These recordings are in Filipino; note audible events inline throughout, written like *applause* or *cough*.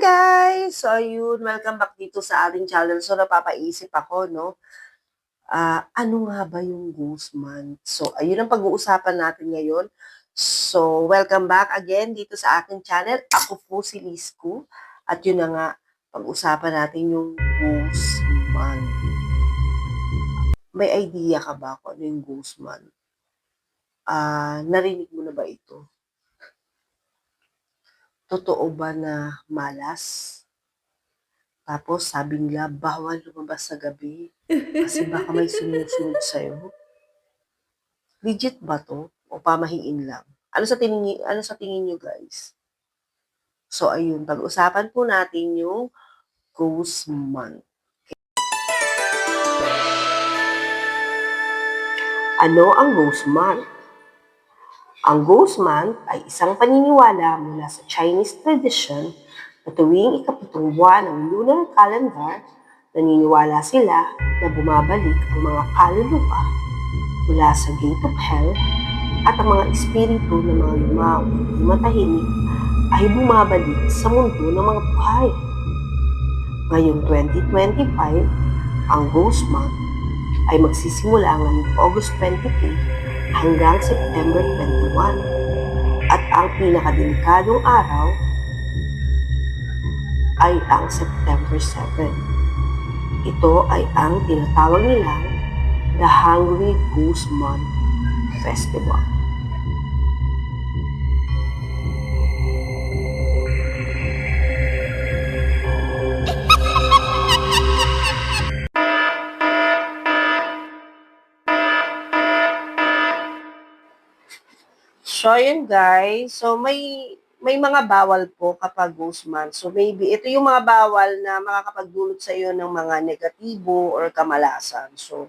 guys! So, ayun, welcome back dito sa ating channel. So, napapaisip ako, no? Ah, ano nga ba yung month? So, ayun ang pag-uusapan natin ngayon. So, welcome back again dito sa aking channel. Ako po si Lisku. At yun na nga, pag-usapan natin yung month. May idea ka ba kung ano yung ghost month? Ah, narinig mo na ba ito? Totoo ba na malas? Tapos sabi nila, bawal lumabas sa gabi kasi baka may sumusunod sa'yo. Legit ba to? O pamahiin lang? Ano sa tingin, ano sa tingin nyo guys? So ayun, pag-usapan po natin yung Ghost Month. Ano ang Ghost Month? Ang Ghost Month ay isang paniniwala mula sa Chinese tradition na tuwing ikapitong buwan ng lunar calendar, naniniwala sila na bumabalik ang mga kaluluwa mula sa gate of hell at ang mga espiritu ng mga lumaw na matahimik ay bumabalik sa mundo ng mga buhay. Ngayong 2025, ang Ghost Month ay magsisimula ngayong August 23 hanggang September 21 at ang pinakadelikadong araw ay ang September 7. Ito ay ang tinatawag nilang The Hungry Goose Month Festival. So, yun guys. So, may may mga bawal po kapag ghost month. So, maybe ito yung mga bawal na makakapagdulot sa iyo ng mga negatibo or kamalasan. So,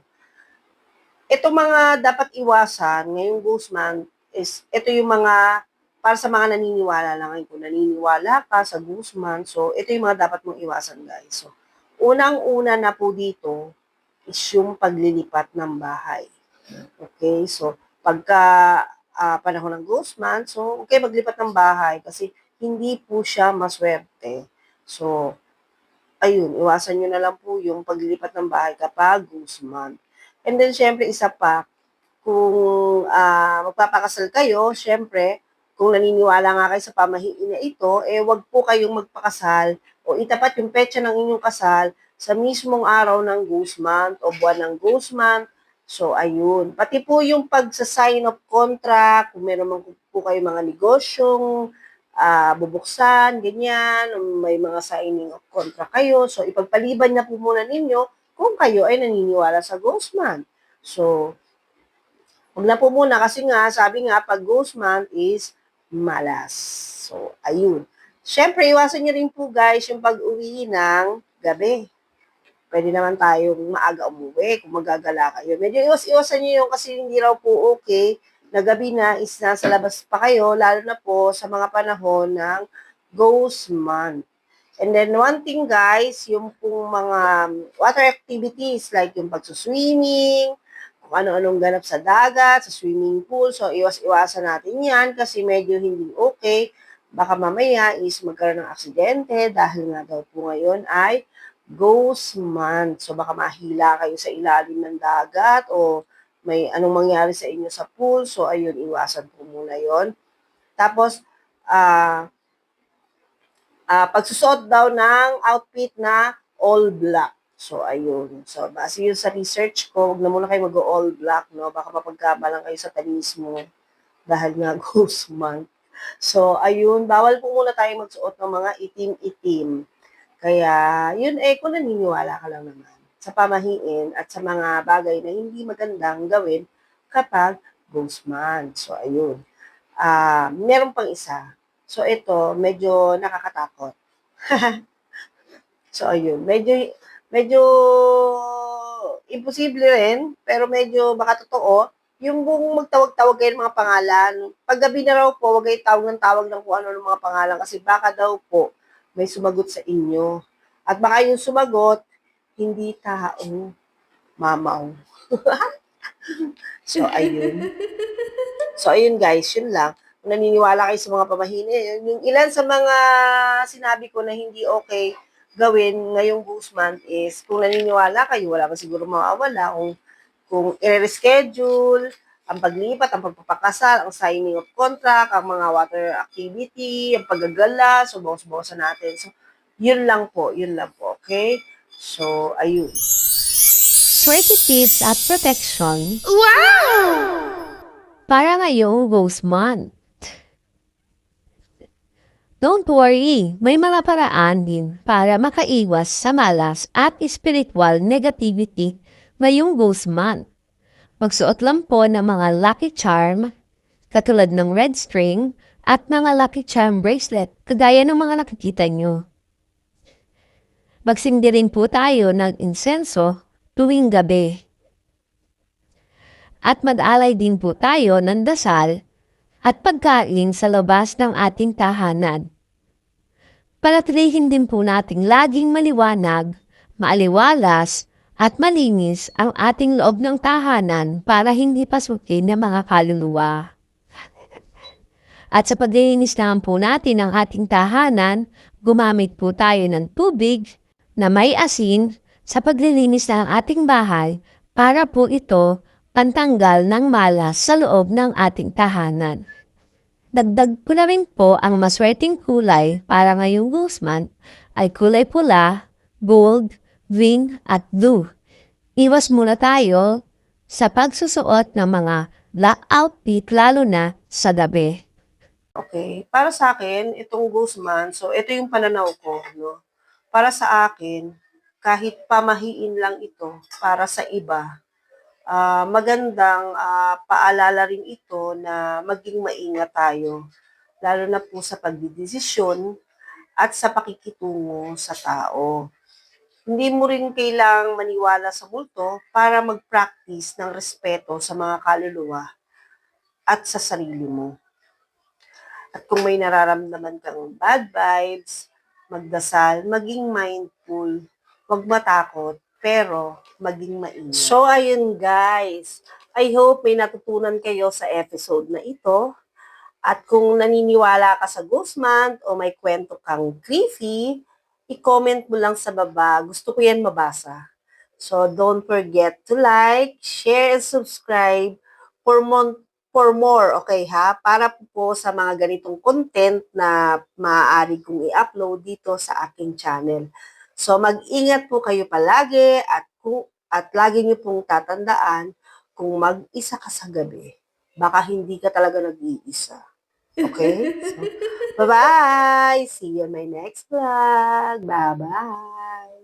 ito mga dapat iwasan ngayong ghost month is ito yung mga para sa mga naniniwala lang ngayon. Kung naniniwala ka sa ghost month, so ito yung mga dapat mong iwasan guys. So, unang-una na po dito is yung paglilipat ng bahay. Okay, so pagka ah, panahon ng month, so okay maglipat ng bahay kasi hindi po siya maswerte. So, ayun, iwasan nyo na lang po yung paglilipat ng bahay kapag month. And then, syempre, isa pa, kung ah, magpapakasal kayo, syempre, kung naniniwala nga kayo sa pamahiin na ito, eh wag po kayong magpakasal o itapat yung petsa ng inyong kasal sa mismong araw ng month o buwan ng month So, ayun. Pati po yung pagsa-sign of contract, kung meron man po kayo mga negosyong uh, bubuksan, ganyan, may mga signing of contract kayo. So, ipagpaliban na po muna ninyo kung kayo ay naniniwala sa ghost month. So, huwag na po muna kasi nga, sabi nga, pag ghost month is malas. So, ayun. Siyempre, iwasan nyo rin po guys yung pag-uwi ng gabi pwede naman tayong maaga umuwi kung magagala kayo. Medyo iwas-iwasan nyo yung kasi hindi raw po okay na gabi na is nasa labas pa kayo, lalo na po sa mga panahon ng ghost month. And then one thing guys, yung pong mga water activities like yung pagsuswimming, kung ano-anong ganap sa dagat, sa swimming pool. So iwas-iwasan natin yan kasi medyo hindi okay. Baka mamaya is magkaroon ng aksidente dahil nga daw po ngayon ay ghost month. So baka mahila kayo sa ilalim ng dagat o may anong mangyari sa inyo sa pool. So ayun, iwasan po muna yon. Tapos, ah, uh, uh, pagsusuot daw ng outfit na all black. So, ayun. So, base yun sa research ko, huwag na muna kayo mag-all black, no? Baka mapagkamalang kayo sa tanis mo dahil nga *laughs* ghost month. So, ayun. Bawal po muna tayo magsuot ng mga itim-itim. Kaya, yun eh, kung naniniwala ka lang naman sa pamahiin at sa mga bagay na hindi magandang gawin kapag ghost month. So, ayun. Uh, meron pang isa. So, ito, medyo nakakatakot. *laughs* so, ayun. Medyo, medyo imposible rin, pero medyo baka totoo, yung buong magtawag-tawag kayo ng mga pangalan, paggabi na raw po, wag kayo tawag ng tawag ng kung ano ng mga pangalan kasi baka daw po, may sumagot sa inyo. At baka yung sumagot, hindi tao, mamaw. *laughs* so, ayun. So, ayun guys, yun lang. Kung naniniwala kayo sa mga pamahina, yun, yung ilan sa mga sinabi ko na hindi okay gawin ngayong ghost month is kung naniniwala kayo, wala pa siguro mawawala. Kung, kung i-reschedule, ang paglipat, ang pagpapakasal, ang signing of contract, ang mga water activity, ang paggagala, so bawas-bawasan natin. So, yun lang po, yun lang po, okay? So, ayun. Swerte tips at protection. Wow! Para ngayong Rose Month. Don't worry, may mga paraan din para makaiwas sa malas at spiritual negativity ngayong Rose Month. Magsuot lang po ng mga lucky charm, katulad ng red string, at mga lucky charm bracelet, kagaya ng mga nakikita nyo. Magsindi rin po tayo ng insenso tuwing gabi. At mag-alay din po tayo ng dasal at pagkain sa labas ng ating tahanan. Palatilihin din po nating laging maliwanag, maaliwalas, at malinis ang ating loob ng tahanan para hindi pasukin ng mga kaluluwa. At sa paglilinis naman po natin ng ating tahanan, gumamit po tayo ng tubig na may asin sa paglilinis ng ating bahay para po ito pantanggal ng malas sa loob ng ating tahanan. Dagdag ko na rin po ang maswerteng kulay para ngayong Guzman ay kulay pula, gold, green at blue. Iwas muna tayo sa pagsusuot ng mga black outfit lalo na sa gabi. Okay. Para sa akin, itong month, so ito yung pananaw ko, no? Para sa akin, kahit pamahiin lang ito para sa iba, ah, magandang ah, paalala rin ito na maging maingat tayo, lalo na po sa pagdidesisyon at sa pakikitungo sa tao. Hindi mo rin kailang maniwala sa multo para mag-practice ng respeto sa mga kaluluwa at sa sarili mo. At kung may nararamdaman kang bad vibes, magdasal, maging mindful, huwag matakot, pero maging maingat. So, ayun guys. I hope may natutunan kayo sa episode na ito. At kung naniniwala ka sa Ghost Month o may kwento kang creepy, i-comment mo lang sa baba. Gusto ko yan mabasa. So, don't forget to like, share, and subscribe for more for more, okay ha? Para po sa mga ganitong content na maaari kong i-upload dito sa aking channel. So mag-ingat po kayo palagi at kung at lagi niyo pong tatandaan kung mag-isa ka sa gabi, baka hindi ka talaga nag-iisa. Okay? So, bye-bye! See you in my next vlog. Bye-bye!